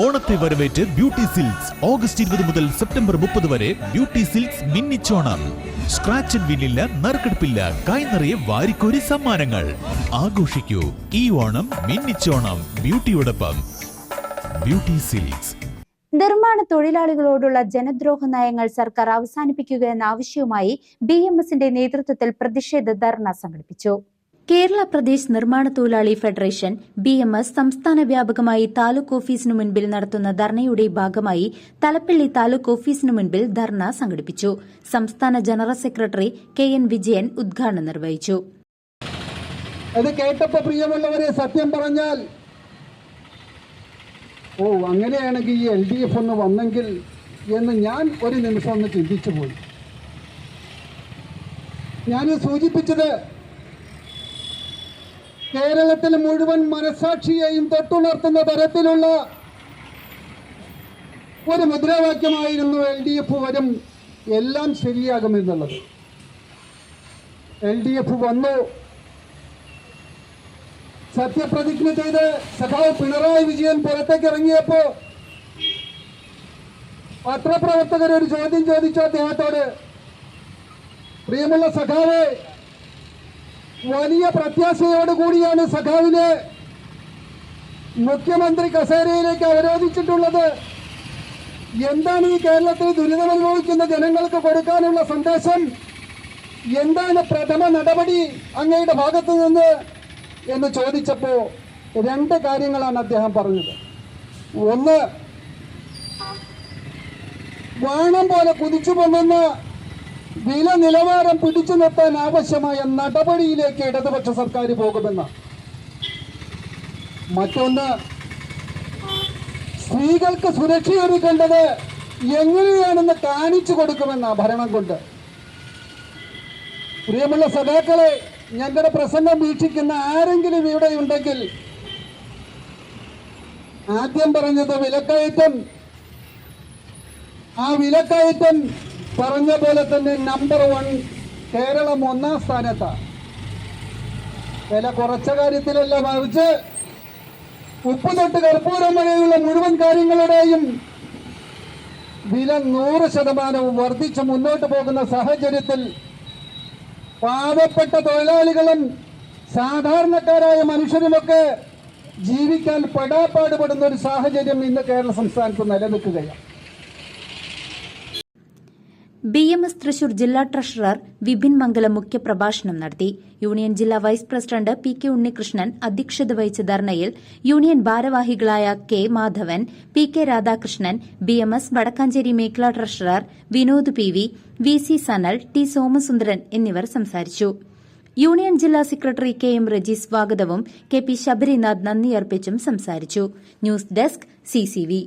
ഓണത്തെ വരവേറ്റ് beauty silks. August ഇരുപത് മുതൽ സെപ്റ്റംബർ മുപ്പത് വരെ ബ്യൂട്ടി സിൽക്സ് മിന്നിച്ചോണം. സ്ക്രാച്ച് വിന്നില്ല നറുക്കെടുപ്പില്ല കൈനിറയെ വാരിക്കോരി സമ്മാനങ്ങൾ. ആഘോഷിക്കൂ. ഈ ഓണം മിന്നിച്ചോണം. ബ്യൂട്ടിയോടൊപ്പം. Beauty Silks. നിർമ്മാണ തൊഴിലാളികളോടുള്ള ജനദ്രോഹ നയങ്ങൾ സർക്കാർ അവസാനിപ്പിക്കുക എന്ന ആവശ്യവുമായി ബി എം എസിന്റെ നേതൃത്വത്തിൽ പ്രതിഷേധ ധർണ സംഘടിപ്പിച്ചു. കേരള പ്രദേശ് നിർമ്മാണ തൊഴിലാളി ഫെഡറേഷൻ ബി എം എസ് സംസ്ഥാന വ്യാപകമായി താലൂക്ക് ഓഫീസിനു മുൻപിൽ നടത്തുന്ന ധർണയുടെ ഭാഗമായി തലപ്പള്ളി താലൂക്ക് ഓഫീസിനു മുൻപിൽ ധർണ സംഘടിപ്പിച്ചു. സംസ്ഥാന general secretary K N Vijayan ഉദ്ഘാടനം നിർവഹിച്ചു. അത് കേട്ടപ്പോ പ്രിയമുള്ളവരെ സത്യം പറഞ്ഞാൽ ഓ അങ്ങനെയാണെങ്കിൽ ഈ എൽ ഡി എഫ് ഒന്ന് വന്നെങ്കിൽ എന്ന് ഞാൻ ഒരു നിമിഷം ഒന്ന് ചിന്തിച്ചു പോയി ഞാൻ സൂചിപ്പിച്ചത് കേരളത്തിൽ മുഴുവൻ മനസാക്ഷിയെയും തൊട്ടുണർത്തുന്ന തരത്തിലുള്ള ഒരു മുദ്രാവാക്യമായിരുന്നു എൽ ഡി എഫ് വരും. എല്ലാം ശരിയാകുമെന്നുള്ളത് എൽ ഡി എഫ് വന്നു. സത്യപ്രതിജ്ഞ ചെയ്ത് സഖാവ് പിണറായി വിജയൻ പുറത്തേക്ക് ഇറങ്ങിയപ്പോ പത്രപ്രവർത്തകർ ഒരു ചോദ്യം ചോദിച്ചു അദ്ദേഹത്തോട്. പ്രിയമുള്ള സഖാവ് വലിയ പ്രത്യാശയോട് കൂടിയാണ് സഖാവിനെ മുഖ്യമന്ത്രി കസേരയിലേക്ക് അവരോധിച്ചിട്ടുള്ളത്. എന്താണ് ഈ കേരളത്തിൽ ദുരിതമനുഭവിക്കുന്ന ജനങ്ങൾക്ക് കൊടുക്കാനുള്ള സന്ദേശം? എന്താണ് പ്രഥമ നടപടി അങ്ങയുടെ ഭാഗത്തു നിന്ന് എന്ന് ചോദിച്ചപ്പോൾ രണ്ട് കാര്യങ്ങളാണ് അദ്ദേഹം പറഞ്ഞത്. ഒന്ന് വാണം പോലെ കുതിച്ചു പൊങ്ങുന്ന വില നിലവാരം പിടിച്ചു നിർത്താൻ ആവശ്യമായ നടപടിയിലേക്ക് ഇടതുപക്ഷ സർക്കാർ പോകുമെന്ന്. മറ്റൊന്ന് സ്ത്രീകൾക്ക് സുരക്ഷയൊരുക്കേണ്ടത് എങ്ങനെയാണെന്ന് കാണിച്ചു കൊടുക്കുമെന്ന ഭരണം കൊണ്ട്. പ്രിയമുള്ള സഭാക്കളെ ഞങ്ങളുടെ പ്രസംഗം വീക്ഷിക്കുന്ന ആരെങ്കിലും ഇവിടെ ഉണ്ടെങ്കിൽ ആദ്യം പറഞ്ഞത് വിലക്കയറ്റം. ആ വിലക്കയറ്റം പറഞ്ഞ പോലെ തന്നെ നമ്പർ വൺ കേരളം ഒന്നാം സ്ഥാനത്താണ് വില കുറച്ച കാര്യത്തിലല്ല മറിച്ച് ഉപ്പ് തൊട്ട് കർപ്പൂരം വരെയുള്ള മുഴുവൻ കാര്യങ്ങളുടെയും വില നൂറ് ശതമാനവും വർദ്ധിച്ച് മുന്നോട്ട് പോകുന്ന സാഹചര്യത്തിൽ പാവപ്പെട്ട തൊഴിലാളികളും സാധാരണക്കാരായ മനുഷ്യരുമൊക്കെ ജീവിക്കാൻ പെടാപ്പാടുപെടുന്ന ഒരു സാഹചര്യം ഇന്ന് കേരള സംസ്ഥാനത്ത് നിലനിൽക്കുകയാണ്. ബി എം എസ് തൃശൂർ ജില്ലാ ട്രഷറർ വിപിൻ മംഗലം മുഖ്യപ്രഭാഷണം നടത്തി. യൂണിയൻ ജില്ലാ vice president P K Unnikrishnan അധ്യക്ഷത വഹിച്ച ധർണയിൽ യൂണിയൻ ഭാരവാഹികളായ K Madhavan P K Radhakrishnan B M S Vadakkanchery മേഖലാ treasurer Vinod P V V C Sanal T Somasundaran എന്നിവർ സംസാരിച്ചു. യൂണിയൻ ജില്ലാ സെക്രട്ടറി കെ എം റജി സ്വാഗതവും കെ പി ശബരിനാഥ് നന്ദിയർപ്പിച്ചും സംസാരിച്ചു. News desk CCV